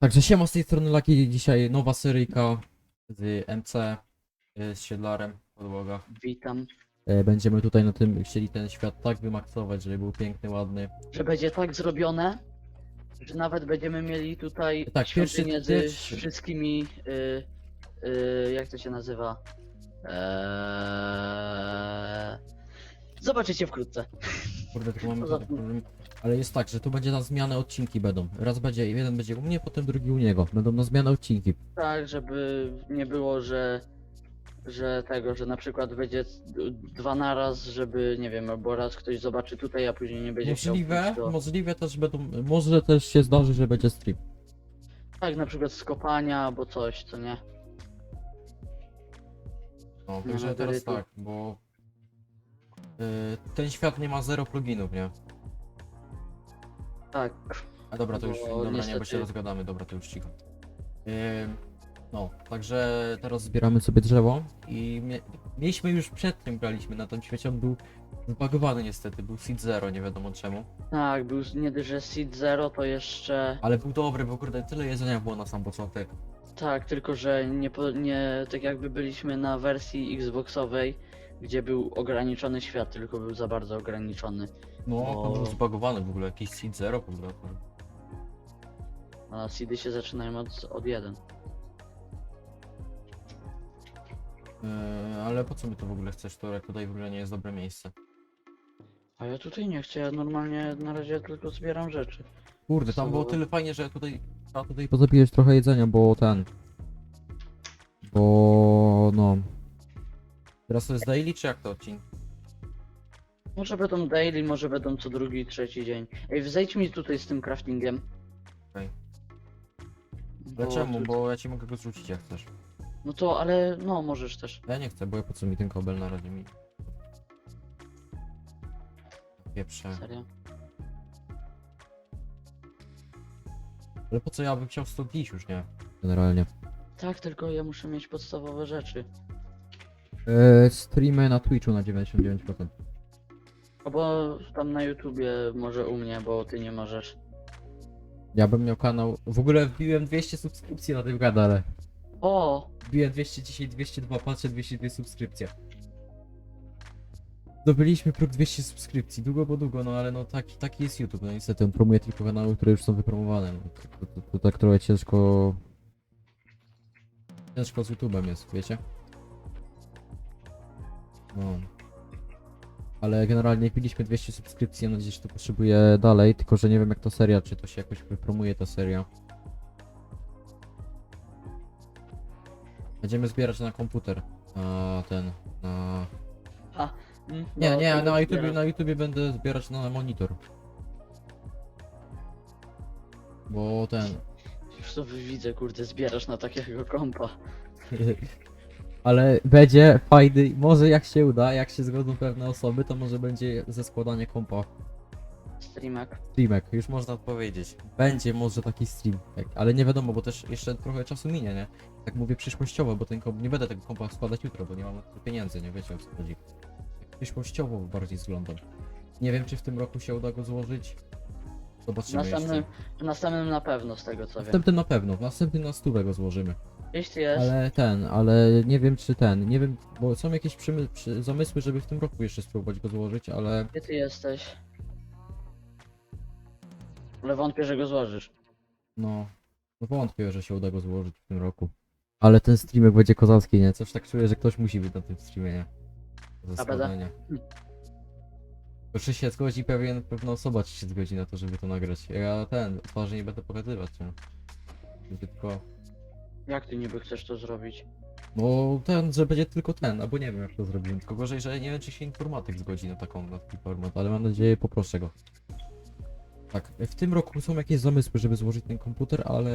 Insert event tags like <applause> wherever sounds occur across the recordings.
Także siema z tej strony Laki, dzisiaj nowa seryjka z MC, y, z siedlarem w podłogach. Witam. E, Będziemy tutaj na tym chcieli ten świat tak wymaksować, żeby był piękny, ładny. Że będzie tak zrobione, że nawet będziemy mieli tutaj Tak, pierwszy- z pierwszy- wszystkimi. Y, y, jak to się nazywa? Eee... Zobaczycie wkrótce. Kurde, tylko mamy taki tym- problem. Ale jest tak, że tu będzie na zmianę odcinki będą. Raz będzie, jeden będzie u mnie, potem drugi u niego. Będą na zmianę odcinki. Tak, żeby nie było, że. Że tego, że na przykład będzie d- dwa naraz, żeby nie wiem, albo raz ktoś zobaczy tutaj, a później nie będzie Możliwe, chciał. pójść do- możliwe też będą, może też się zdarzy, że będzie stream. Tak, na przykład skopania albo coś, co nie? No, także no, teraz tak, bo y, ten świat nie ma zero pluginów, nie? Tak. A dobra, to już, Bo dobra, nie, bo niestety- się rozgadamy, dobra, to już cicho. Ym, no, także teraz zbieramy sobie drzewo i mie mieliśmy już przed tym graliśmy na tym świecie, on był zbagowany niestety, był seed zero, nie wiadomo czemu. Tak, był z- nie dość, że Seed Zero, to jeszcze. Ale był dobry, bo kurde, tyle jedzenia było na sam początek. Tak, tylko że nie, po- nie tak jakby byliśmy na wersji Xboxowej, gdzie był ograniczony świat, tylko był za bardzo ograniczony. No, O. on był zbagowany w ogóle, jakiś seed zero ogóle. A seedy się zaczynają od, od 1. Yy, ale po co mi to w ogóle chcesz, to jak tutaj w ogóle nie jest dobre miejsce. A ja tutaj nie chcę, ja normalnie na razie tylko zbieram rzeczy. Kurde, tam było tyle fajnie, że tutaj trzeba tutaj pozabijać trochę jedzenia, bo ten. Bo no. Teraz to jest daily czy jak to odcinek? Może będą daily, może będą co drugi, trzeci dzień. Ej, zejdź mi tutaj z tym craftingiem. Okej. Bo czemu? tu- Bo ja ci mogę go zrzucić jak chcesz. No to, ale no, możesz też. Ja nie chcę, bo ja po co mi ten kobel na razie mi. Pieprze. Serio. Ale po co ja bym chciał stąd iść już, nie? Generalnie. Tak, tylko ja muszę mieć podstawowe rzeczy. Eee, streamy na Twitchu na 99%. Albo tam na YouTubie, może u mnie, bo ty nie możesz. Ja bym miał kanał. W ogóle wbiłem 200 subskrypcji na tym kanale. O! Wbiłem 200, dzisiaj 202, patrzę 202 subskrypcje. Zdobyliśmy próg 200 subskrypcji, długo bo długo, no ale no taki, taki jest YouTube, no niestety on promuje tylko kanały, które już są wypromowane, no to, to, to, to tak trochę ciężko... Ciężko z YouTube'em jest, wiecie? No. Ale generalnie jak mieliśmy 200 subskrypcji, mam nadzieję, że to potrzebuję dalej, tylko że nie wiem jak to seria, czy to się jakoś wypromuje ta seria. Będziemy zbierać na komputer. Na ten. Na. Mm, Nie, no, nie, na YouTubie, zbieram. na YouTubie będę zbierać na monitor. Bo ten. Już to widzę, kurde, zbierasz na takiego kompa. <laughs> Ale będzie fajny. Może jak się uda, jak się zgodzą pewne osoby, to może będzie ze składania kompa. Streamak. Streamek, już można powiedzieć. Będzie może taki stream, tak, ale nie wiadomo, bo też jeszcze trochę czasu minie, nie? Tak mówię przyszłościowo, bo ten komp, nie będę tego kompa składać jutro, bo nie mam na to pieniędzy, nie wiecie o co chodzi. Tak przyszłościowo bardziej zglądam. Nie wiem, czy w tym roku się uda go złożyć. W Zobaczymy następnym, jeszcze. w następnym na pewno, z tego co W wiem. następnym na pewno, w następnym na stówę go złożymy. Jeśli jest, Ale ten, ale nie wiem czy ten, nie wiem, bo są jakieś przymy, przy, zamysły, żeby w tym roku jeszcze spróbować go złożyć, ale gdzie ty jesteś? Ale wątpię, że go złożysz. No, no wątpię, że się uda go złożyć w tym roku. Ale ten streamek będzie kozacki, nie? Coś tak czuję, że ktoś musi być na tym streamie, nie? Ze A będę? składania. To czy się zgodzi pewien, pewna osoba, czy się zgodzi na to, żeby to nagrać. Ja ten, twarzy nie będę pokazywać, nie? Będzie tylko... Jak ty niby chcesz to zrobić? No ten, że będzie tylko ten, albo nie wiem jak to zrobimy. Tylko gorzej, że nie wiem czy się informatyk zgodzi na taką, na taki format, ale mam nadzieję poproszę go. Tak, w tym roku są jakieś zamysły, żeby złożyć ten komputer, ale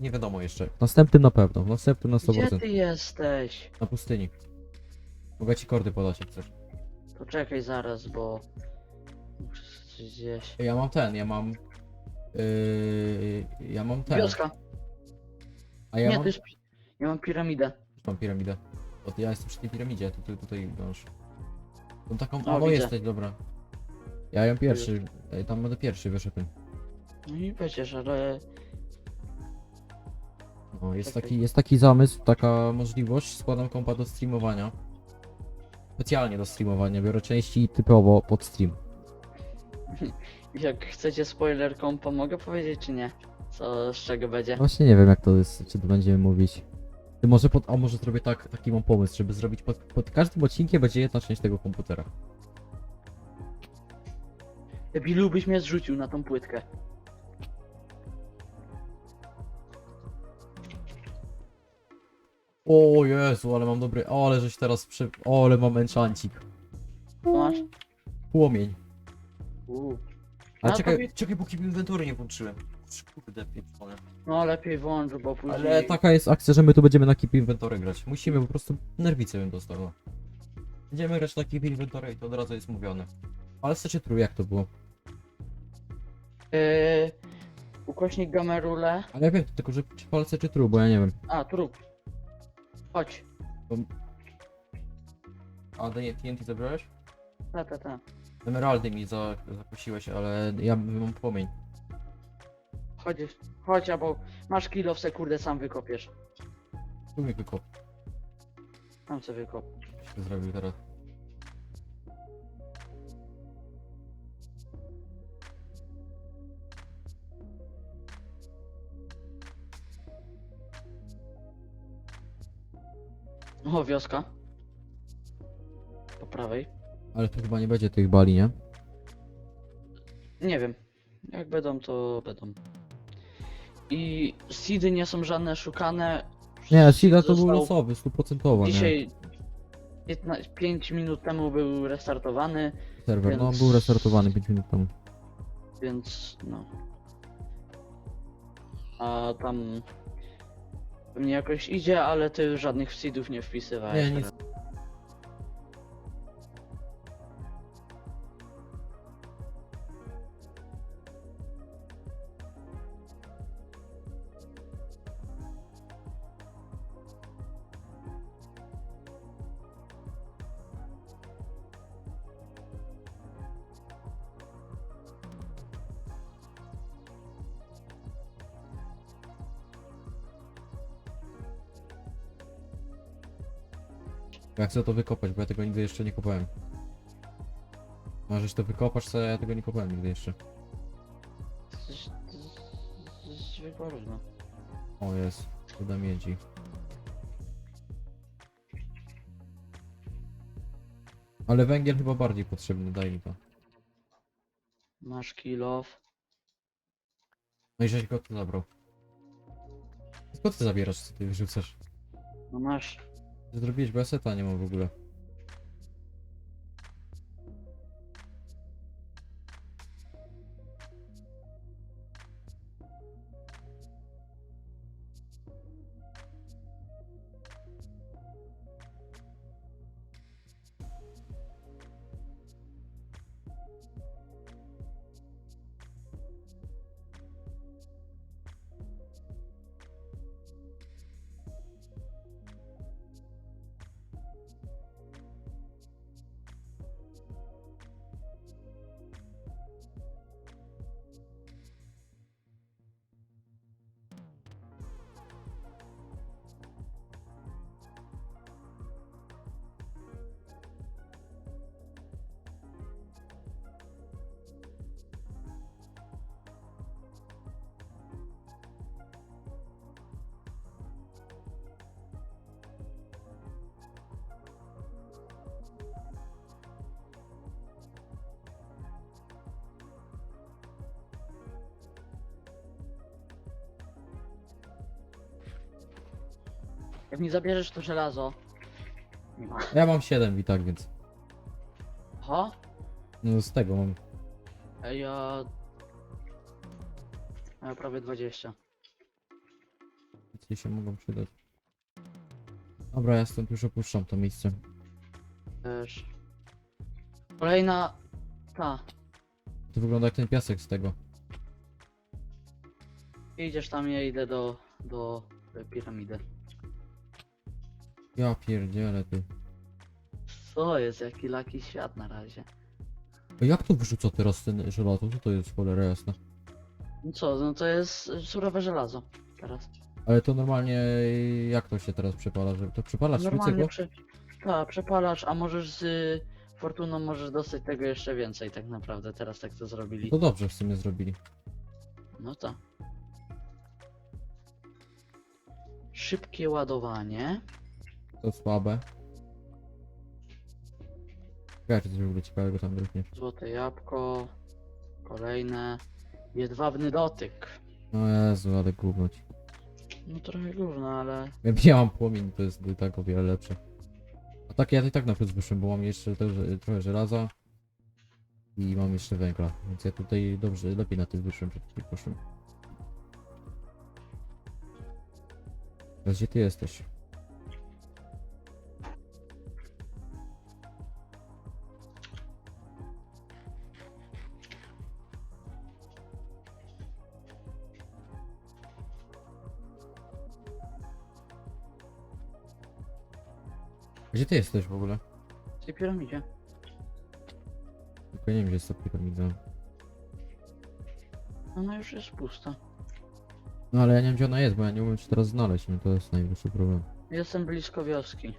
nie wiadomo jeszcze. W następnym na pewno, w następnym na 100%. Gdzie ty jesteś? Na pustyni. Mogę ci kordy podać jak chcesz. Poczekaj zaraz, bo... Muszę coś zjeść. Ja mam ten, ja mam... Yy, ja mam ten. Wioska! A ja nie, mam, to jest... Ja mam piramidę. mam piramidę. O, ja jestem przy tej piramidzie, tutaj, tutaj masz. Tą taką, O, no widzę. jesteś, dobra. Ja ją pierwszy, Ej, tam będę pierwszy, o tym. No i przecież, ale... No, jest taki, jest taki zamysł, taka możliwość, składam kompa do streamowania. Specjalnie do streamowania, biorę części typowo pod stream. <laughs> Jak chcecie spoiler kompa, mogę powiedzieć czy nie? Co, z czego będzie? Właśnie nie wiem jak to jest, czy to będziemy mówić. Ty może pod, a może zrobię tak, taki mam pomysł, żeby zrobić pod, pod każdym odcinkiem będzie jedna część tego komputera. Debilu byś mnie zrzucił na tą płytkę. O Jezu, ale mam dobry, o, ale żeś teraz przy... O, ale mam enchantik. Co masz? Płomień. Uuu. Ale A, czekaj, powie- czekaj, póki inwentory nie włączyłem. Kurde, pieprzone. No lepiej włącz, bo później... Ale taka jest akcja, że my tu będziemy na Keep Inventory grać. Musimy po prostu nerwice bym dostała. Będziemy grać na Keep Inventory i to od razu jest mówione. Ale chcecie trój, jak to było? Yy, ukośnik gamerule. Ale ja wiem, tylko że czy palce czy true, bo ja nie wiem. A, trup. Chodź. A D- TNT zabrałeś? Ta, ta, ta. Emeraldy mi za, zakusiłeś, ale ja mam płomień. Chodź, chodź, albo masz kilo w sekundę, sam wykopiesz. Tu mi wykop Sam sobie wykop. się zrobił teraz. O, wioska. Po prawej. Ale tu chyba nie będzie tych bali, nie? Nie wiem. Jak będą, to będą. I seedy nie są żadne szukane. Nie, Sida to był Został losowy, stuprocentowo, nie? Dzisiaj 15, 5 minut temu był restartowany, Serwer, no więc- był restartowany 5 minut temu. więc no. A tam pewnie jakoś idzie, ale ty żadnych seedów nie wpisywałeś. Nie, nic. Ja chcę to wykopać, bo ja tego nigdy jeszcze nie kopałem. Możesz to wykopać, co ja tego nie kopałem nigdy jeszcze. Zwykła różna. O jest, uda miedzi. Ale węgiel chyba bardziej potrzebny, daj mi to. Masz kilof. No i żeś go tu zabrał. Skąd ty zabierasz, co ty wyrzucasz? No masz. Zrobiłeś, bo ja nie mam w ogóle. Jak mi zabierzesz to żelazo. Nie ma. Ja mam 7 i tak, więc. Aha. No z tego mam. A ja... a Ja prawie 20. Ci się mogą przydać. Dobra, ja stąd już opuszczam to miejsce. Też. Kolejna... Ta. To wygląda jak ten piasek z tego. Idziesz tam, ja idę do... do piramidy. Ja pierdzielę ty. Co jest? Jaki laki świat na razie. A jak to wyrzuca teraz ten żelazo? Co to jest cholera jasna? No co, no to jest e, surowe żelazo. Teraz. Ale to normalnie, jak to się teraz przepala? Że to przepala Normalnie szprycego? prze... Ta, przepalasz, a możesz z y, Fortuną możesz dostać tego jeszcze więcej tak naprawdę, teraz tak to zrobili. To dobrze w sumie zrobili. No to. Szybkie ładowanie. To słabe. Ja czy coś w ogóle ciekawego tam drugnie. Złote jabłko. Kolejne. Jedwabny dotyk. No Jezu, ale gówno ci. No trochę gówno, ale... Ja mam płomień, to jest i tak o wiele lepsze. A tak ja i tak na plus wyszłem, bo mam jeszcze też, trochę żelaza. I mam jeszcze węgla, więc ja tutaj dobrze, lepiej na tym wyszłem przed chwilą poszłem. Teraz gdzie ty jesteś? Gdzie ty jesteś w ogóle? W tej piramidzie. Tylko nie wiem gdzie jest ta piramida. Ona już jest pusta. No ale ja nie wiem gdzie ona jest, bo ja nie umiem się teraz znaleźć, no to jest najwyższy problem. Jestem blisko wioski.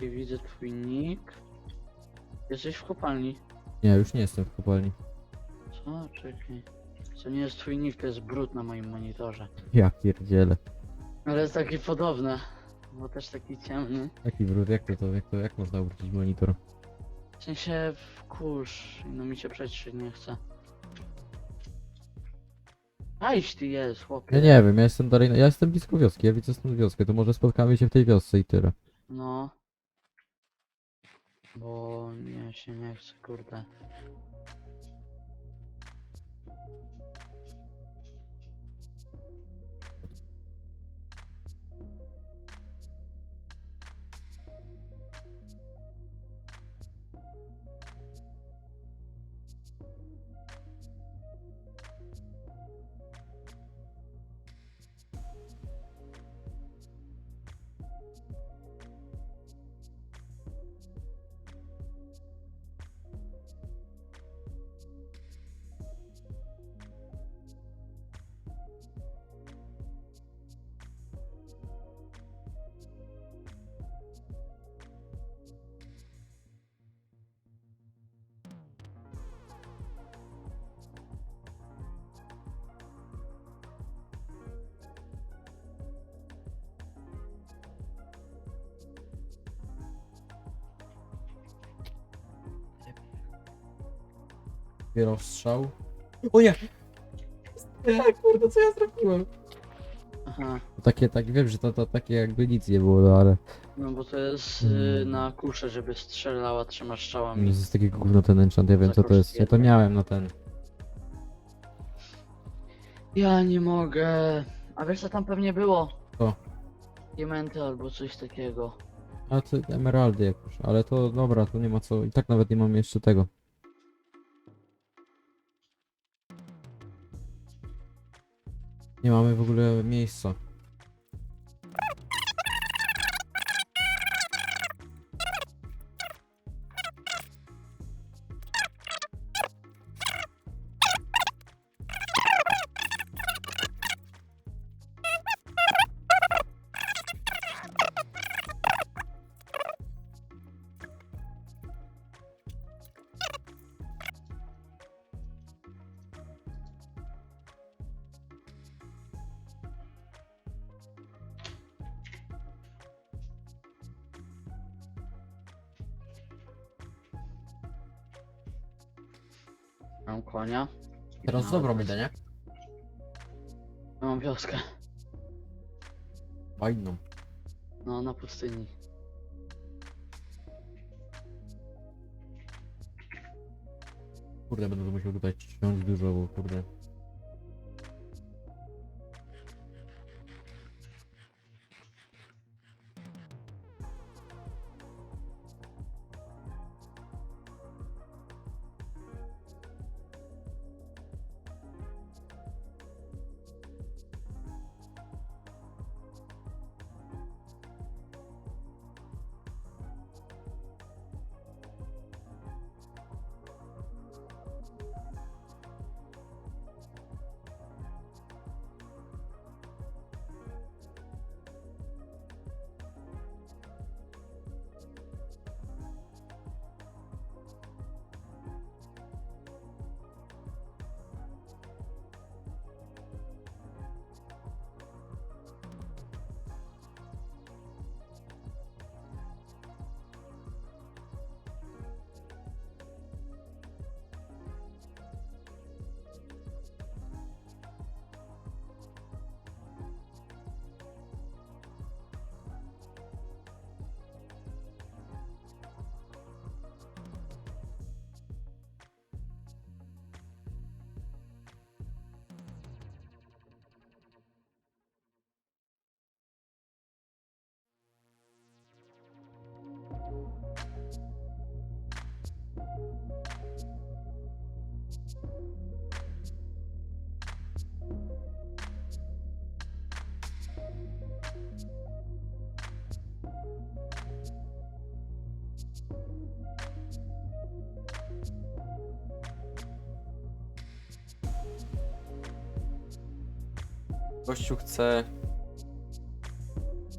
I widzę twój nick. Jesteś w kopalni. Nie, już nie jestem w kopalni. Co? Czekaj. To nie jest twój nick, to jest brud na moim monitorze. Ja pierdzielę. Ale jest taki podobny. Bo też taki ciemny. Jaki brud, jak to, to, jak to, jak można obrócić monitor? W sensie wkurz. No mi się przejść nie chce. A iść ty jest, chłopie. Ja nie wiem, ja jestem dalej, ja jestem blisko wioski, ja widzę stąd wioskę, to może spotkamy się w tej wiosce i tyle. No. Bo nie się nie chce, kurde. Dopiero strzał. O nie! Nie, kurde, co ja zrobiłem? Aha. Takie, tak, wiem, że to, to takie jakby nic nie było, no ale... No bo to jest y, Mm. na kuszę, żeby strzelała trzema To strzałami. jest takiego gówno ten enchant, ja wiem co to jest. Ja to miałem na ten. Ja nie mogę. A wiesz co tam pewnie było? Co? Diamenty albo coś takiego. A to emeraldy jakoś, ale to dobra, to nie ma co, i tak nawet nie mam jeszcze tego. Nie mamy w ogóle miejsca. Mam konia. Teraz dobrą idę, nie? Mam wioskę. Fajną. No, na pustyni. Kurde, będę musiał tutaj ciąć dużo, bo kurde. Gościu chce...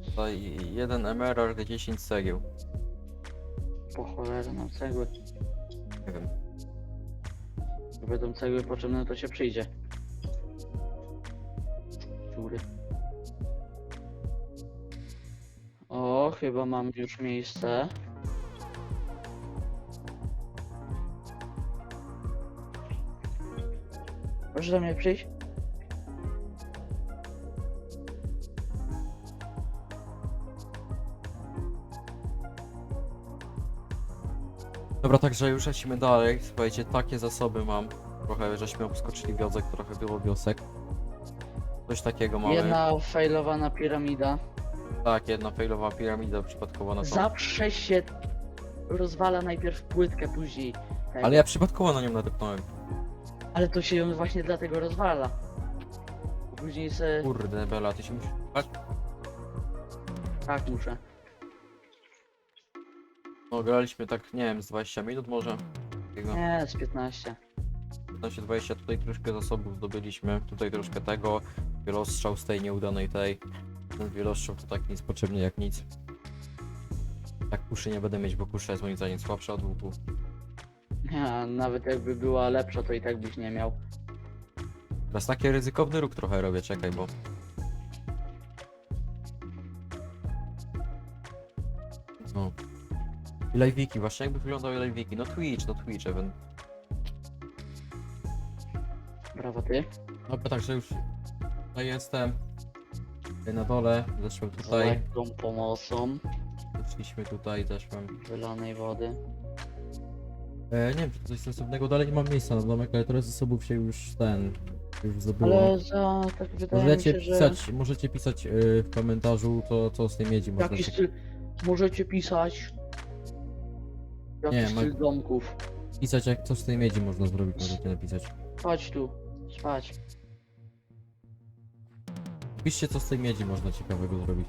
Tutaj jeden emerald, 10 cegieł. Po cholerę nam cegły. Nie wiem. Jak będą cegły potrzebne, to się przyjdzie. Dziury. O, chyba mam już miejsce. Proszę do mnie przyjść? Dobra, także już lecimy dalej. Słuchajcie, takie zasoby mam. Trochę żeśmy obskoczyli wiosek, trochę było wiosek. Coś takiego mamy. Jedna failowana piramida. Tak, jedna failowa piramida przypadkowo na to. Zawsze się rozwala najpierw płytkę, później. tego. Ale ja przypadkowo na nią nadepnąłem. Ale to się ją właśnie dlatego rozwala. Później se... Kurde, Bela, ty się musisz... Tak muszę. No, graliśmy tak, nie wiem, z 20 minut może. Takiego. Nie, z 15. 15-20, tutaj troszkę zasobów zdobyliśmy, tutaj troszkę tego, wielostrzał z tej nieudanej tej. Ten wielostrzał to tak nic potrzebny jak nic. Tak kuszy nie będę mieć, bo kusza jest moim zdaniem słabsza od łuku. Nie, nawet jakby była lepsza, to i tak byś nie miał. Teraz taki ryzykowny ruch trochę robię, czekaj, bo... No. I live'iki, właśnie jakby wyglądały live'iki, no Twitch, no Twitch, even. Brawo ty. Dobra, także już tutaj jestem. Tutaj na dole, zeszłem Z tutaj, lekką pomocą zeszliśmy tutaj, zeszłem. wylanej wody. E, nie wiem, czy coś sensownego, dalej nie mam miejsca na domek, ale teraz zasobów się już ten, już. Ale za... tak wydaje mi Możecie się, że... pisać, możecie pisać e, w komentarzu, co, co z tej miedzi można Jaki się... styl... Możecie pisać... Nie, styl ma- domków. pisać, jak co z tej miedzi można zrobić, możecie napisać. Chodź tu. Spać. Piszcie, co z tej miedzi można ciekawego zrobić.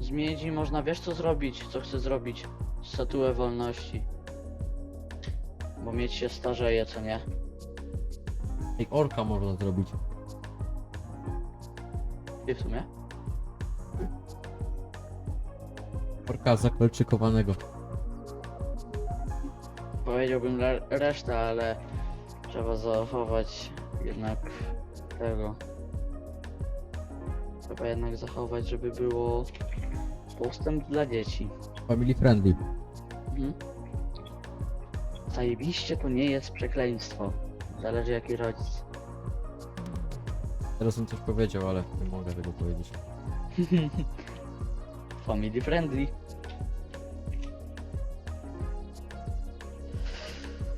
Z miedzi można, wiesz co zrobić, co chcę zrobić? Statuę wolności. Bo miedź się starzeje, co nie? Ej, orka można zrobić. I w sumie? Orka zakolczykowanego. Powiedziałbym resztę, ale trzeba zachować jednak tego. Trzeba jednak zachować, żeby było postęp dla dzieci. Family friendly. Mhm. Zajebiście to nie jest przekleństwo. Zależy jaki rodzic. Teraz bym coś powiedział, ale nie mogę tego powiedzieć. <laughs> Family friendly.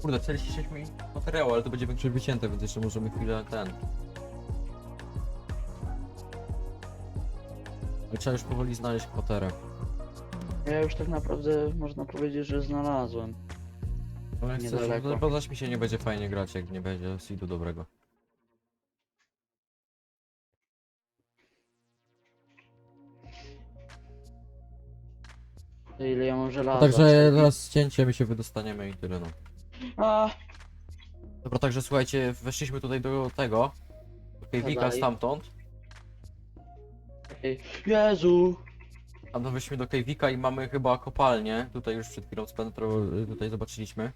Kurde, 46 minut materiału, ale to będzie większość wycięte, więc jeszcze możemy chwilę ten. Ale trzeba już powoli znaleźć kwaterę. Ja już tak naprawdę można powiedzieć, że znalazłem. No jak chcesz, Niedaleko. no, zaś mi się nie będzie fajnie grać, jak nie będzie seedu dobrego. Ile ja mam żelaza? Także zaraz cięcie my się wydostaniemy i tyle no. A, Dobra, także słuchajcie, weszliśmy tutaj do tego. Do Kejwika dalej. stamtąd. ej, Jezu! A no wyszliśmy do Kejwika i mamy chyba kopalnię. Tutaj już przed chwilą z Pentro tutaj zobaczyliśmy.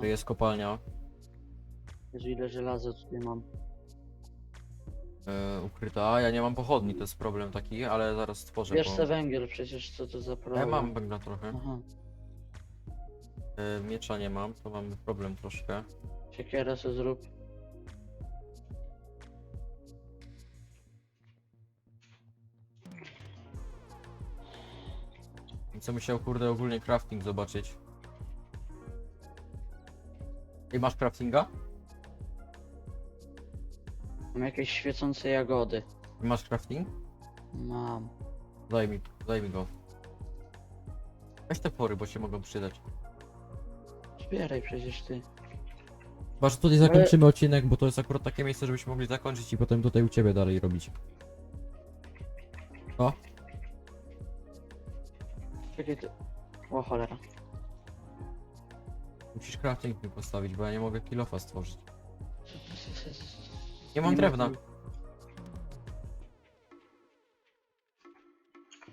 To jest kopalnia Jezu, ile żelaza tutaj mam. e, ukryta. Ja nie mam pochodni, to jest problem taki, ale zaraz stworzę. Wiesz bo... se węgiel, przecież co to za problem. Ja mam węgla trochę. Aha, E, miecza nie mam, to mamy problem troszkę. siekierę se zrób. I co musiał kurde ogólnie crafting zobaczyć. I masz craftinga? Mam jakieś świecące jagody. I masz crafting? Mam. Daj mi, daj mi go. Weź te pory, bo się mogą przydać. Zbieraj przecież ty. Że tutaj zakończymy odcinek, bo to jest akurat takie miejsce, żebyśmy mogli zakończyć i potem tutaj u ciebie dalej robić. O, Czekaj ty. O cholera. musisz crafting mi postawić, bo ja nie mogę kilofa stworzyć. Nie mam ma drewna.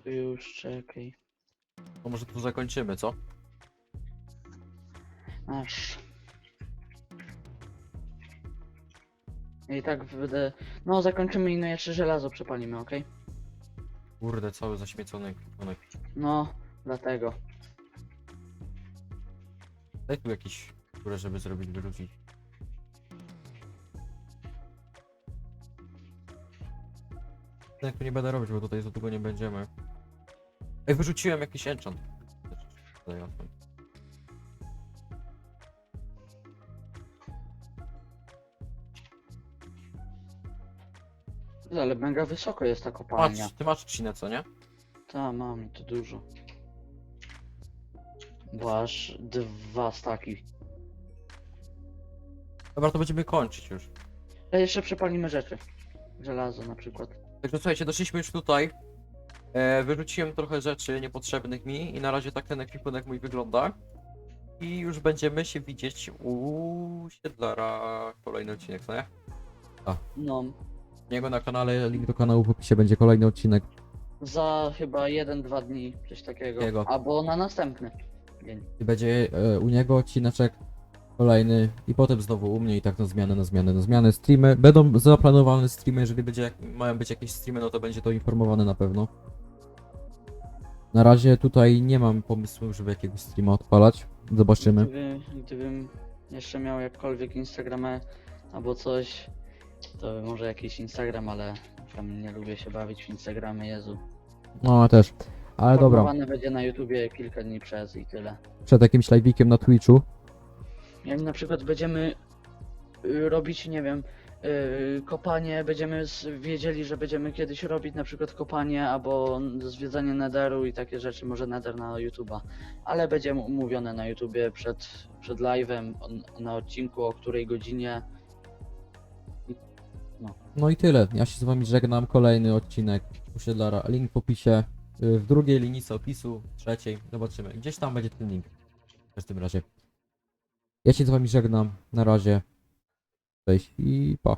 już czekaj. To może tu zakończymy, co? Aż. I tak będę. No, zakończymy i no jeszcze żelazo przepalimy, okej? Kurde, cały zaśmiecony ekwipunek. No, dlatego. Daj tu jakieś które żeby zrobić, wyrzucić. Tak nie będę robić, bo tutaj za długo nie będziemy. Ej, wyrzuciłem jakiś enchant. Ale mega wysoko jest ta kopalnia. Patrz, ty masz trzcinę, co nie? Ta, mam to dużo. Bo aż dwa staki. Dobra, to będziemy kończyć już. A jeszcze przepalimy rzeczy. Żelazo na przykład. Także słuchajcie, doszliśmy już tutaj. E, wyrzuciłem trochę rzeczy niepotrzebnych mi i na razie tak ten ekwipunek mój wygląda. I już będziemy się widzieć u Siedlara kolejny odcinek, co nie? No, Niego na kanale, link do kanału w opisie będzie kolejny odcinek. za chyba 1-2 dni, coś takiego. Takiego. Albo na następny dzień. I będzie e, u niego odcineczek kolejny i potem znowu u mnie i tak na zmianę, na zmianę, na zmianę. Streamy, będą zaplanowane streamy, jeżeli będzie, jak, mają być jakieś streamy, no to będzie to informowane na pewno. Na razie tutaj nie mam pomysłu, żeby jakiegoś streama odpalać. Zobaczymy. Gdyby, gdybym jeszcze miał jakkolwiek Instagramę albo coś, to może jakiś Instagram, ale tam nie lubię się bawić w Instagramie, Jezu. No też. Ale dobra, Formowane będzie na YouTubie kilka dni przez i tyle. przed jakimś live'ikiem na Twitchu. Jak na przykład będziemy y, robić, nie wiem, y, kopanie, będziemy s- wiedzieli, że będziemy kiedyś robić na przykład kopanie albo zwiedzanie Netheru i takie rzeczy, może Nether na YouTuba, ale będzie m- mówione na YouTubie przed, przed live'em, on- na odcinku, o której godzinie. No i tyle. Ja się z wami żegnam. Kolejny odcinek Usiedlara. Link w opisie. y, W drugiej linijce opisu, trzeciej. Zobaczymy. Gdzieś tam będzie ten link. W każdym razie. Ja się z wami żegnam. Na razie. Cześć i pa.